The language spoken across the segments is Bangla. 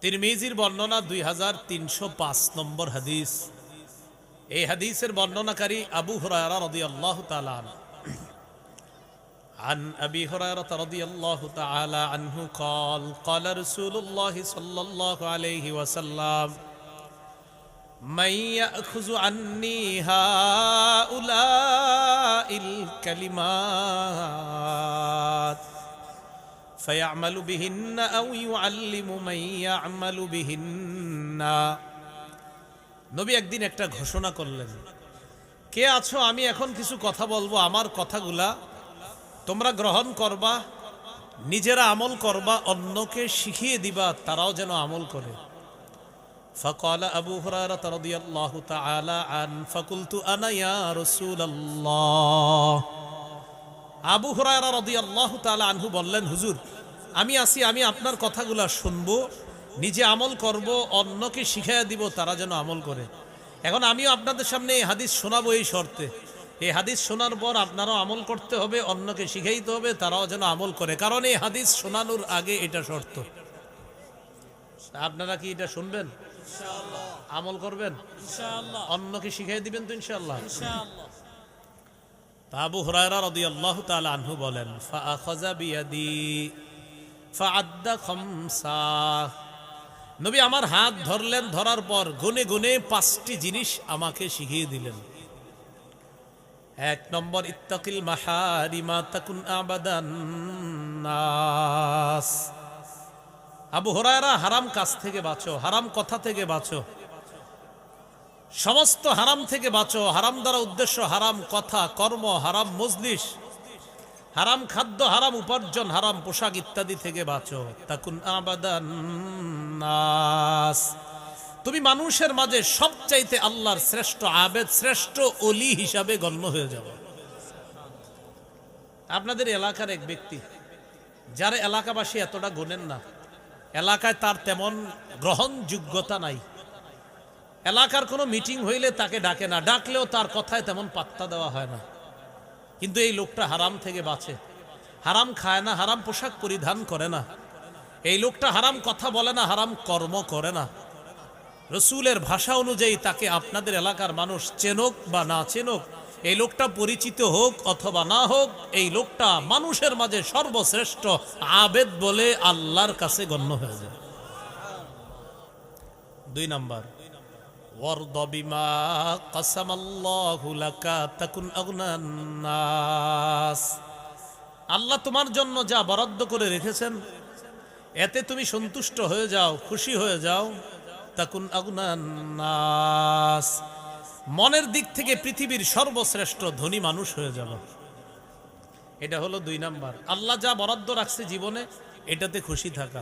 তিরমিজির বর্ণনা দুই হাজার তিনশো পাঁচ নম্বর হাদিস এই হাদিসের বর্ণনাকারী আবু হুরায়রা রাদিয়াল্লাহু তাআলা আনহু। عن أبي هريرة رضي الله تعالى عنه قال قال رسول الله صلى الله عليه وسلم من يأخذ عني هؤلاء الكلمات فيعمل بهن أو يعلم من يعمل بهن নবী একদিন একটা ঘোষণা করলেন কে আছো আমি এখন কিছু কথা বলবো আমার কথাগুলা তোমরা গ্রহণ করবা নিজেরা আমল করবা অন্যকে শিখিয়ে দিবা তারাও যেন আমল করে فقال أبو هريرة رضي الله تعالى عنه فقلت أنا يا رسول الله আবু হুরায়রা রাদিয়াল্লাহু তাআলা আনহু বললেন হুজুর আমি আসি আমি আপনার কথাগুলা শুনব নিজে আমল করব অন্যকে শিখাইয়া দিব তারা যেন আমল করে। এখন আমিও আপনাদের সামনে এই হাদিস শোনাবো এই শর্তে। এই হাদিস শোনার পর আপনারাও আমল করতে হবে অন্যকে শিখাইতে হবে তারাও যেন আমল করে। কারণ এই হাদিস শোনানোর আগে এটা শর্ত। আপনারা কি এটা শুনবেন? আমল করবেন? অন্যকে শিখাই দিবেন তো ইনশাআল্লাহ। তা আবু হুরায়রা রাদিয়াল্লাহু তাআলা আনহু বলেন ফাআখাযা বিয়াদি ফাআদ্দা খামসা। নবী আমার হাত ধরলেন, ধরার পর গুনে গুনে পাঁচটি জিনিস আমাকে শিখিয়ে দিলেন। এক নম্বর, ইত্তাকিল মাহারিমা তাকুন আবাদান আবু হুরায়রা, হারাম কাজ থেকে বাঁচো, হারাম কথা থেকে বাঁচো। সমস্ত হারাম থেকে বাঁচো। হারাম দ্বারা উদ্দেশ্য হারাম, কথা, কর্ম, হারাম মজলিস। হারাম খাদ্য, হারাম উপার্জন, হারাম পোশাক ইত্যাদি থেকে বাঁচো। তাকুন আবাদান তুমি মানুষের মাঝে সবচাইতে আল্লাহর শ্রেষ্ঠ আবেদ, শ্রেষ্ঠ অলি হিসাবে গণ্য হয়ে যাবে। আপনাদের এলাকার এক ব্যক্তি, যার এলাকাবাসী এতটা গোনেন না। এলাকায় তার তেমন গ্রহণযোগ্যতা নাই। এলাকার কোনো মিটিং হইলে তাকে ডাকে না। ডাকলেও তার কথায় তেমন পাত্তা দেওয়া হয় না। কিন্তু এই লোকটা হারাম থেকে বাঁচে। হারাম খায় না, হারাম পোশাক পরিধান করে না। এই লোকটা হারাম কথা বলে না, হারাম কর্ম করে না। রসুলের ভাষা অনুযায়ী তাকে আপনাদের এলাকার মানুষ চেনক বা না চেনক, এই লোকটা পরিচিত হোক অথবা না হোক, এই লোকটা মানুষের মাঝে সর্বশ্রেষ্ঠ আবেদ বলে আল্লাহর কাছে গণ্য হয়ে যায়। দুই নাম্বার ওয়ারদ বিমা কাসামাল্লাহু লাকা তাকুন আগনান নাস। আল্লাহ তোমার জন্য যা বরাদ্দ করে রেখেছেন, এতে তুমি সন্তুষ্ট হয়ে যাও, খুশি হয়ে যাও, তাকুন নাস। মনের দিক থেকে পৃথিবীর সর্বশ্রেষ্ঠ ধনী মানুষ হয়ে যাব। এটা হলো দুই নাম্বার। আল্লাহ যা বরাদ্দ রাখছে জীবনে, এটাতে খুশি থাকা।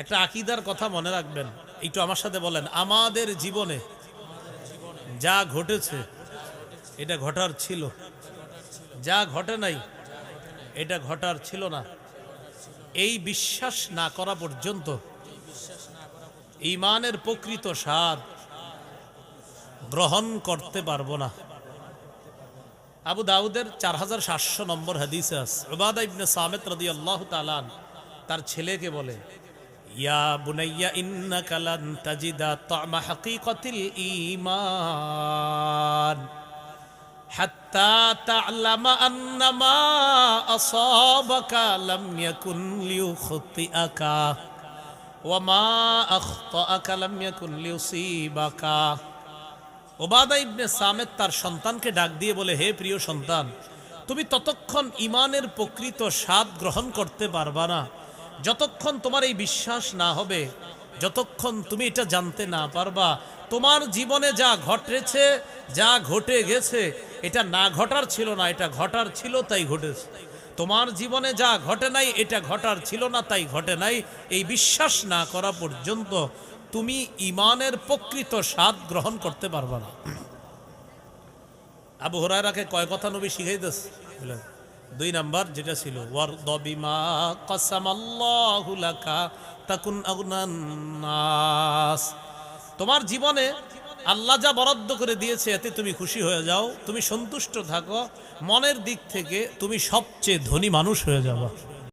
একটা আকিদার কথা মনে রাখবেন। একটু আমার সাথে বলেন, আমাদের জীবনে যা ঘটেছে, এটা ঘটার ছিল। যা ঘটে নাই, এটা ঘটার ছিল না। এই বিশ্বাস না করা পর্যন্ত ইমানের প্রকৃত স্বাদ গ্রহণ করতে পারব না। আবু দাউদের চার হাজার সাতশো নম্বর হাদিসে উবাদা ইবনে সামেত রদি আল্লাহ তালান তার ছেলেকে বলে ইয়া বুনাইয়া, ইন্নাকা লান তাজিদা তা'মা হাকিকাতিল ঈমান। হাত্তা তা'লামা আন্না মা আসাবাকা লাম ইয়াকুন লিউখতিআকা, ওয়া মা আখতাআকা লাম ইয়াকুন লিউসিবাকা। ওবাদা ইবনে সামেদ তার সন্তানকে ডাক দিয়ে বলে, হে প্রিয় সন্তান, তুমি ততক্ষণ ইমানের প্রকৃত স্বাদ গ্রহণ করতে পারবা না। যতক্ষণ তোমার এই বিশ্বাস না হবে, যতক্ষণ তুমি এটা জানতে না পারবা, তোমার জীবনে যা ঘটেছে, যা ঘটে গেছে, এটা না ঘটার ছিল না, এটা ঘটার ছিল, তাই ঘটেছে। তোমার জীবনে যা ঘটে নাই, এটা ঘটার ছিল না, তাই ঘটে নাই। এই বিশ্বাস না করা পর্যন্ত তুমি ইমানের প্রকৃত স্বাদ গ্রহণ করতে পারবা না। আবু হরাইরাকে কয় কথা নবী শিখাইতেস বলে দুই নাম্বার যেটা ছিল তোমার জীবনে আল্লাহ যা বরাদ্দ করে দিয়েছে, এতে তুমি খুশি হয়ে যাও, তুমি সন্তুষ্ট থাকো, মনের দিক থেকে তুমি সবচেয়ে ধনী মানুষ হয়ে যাবা।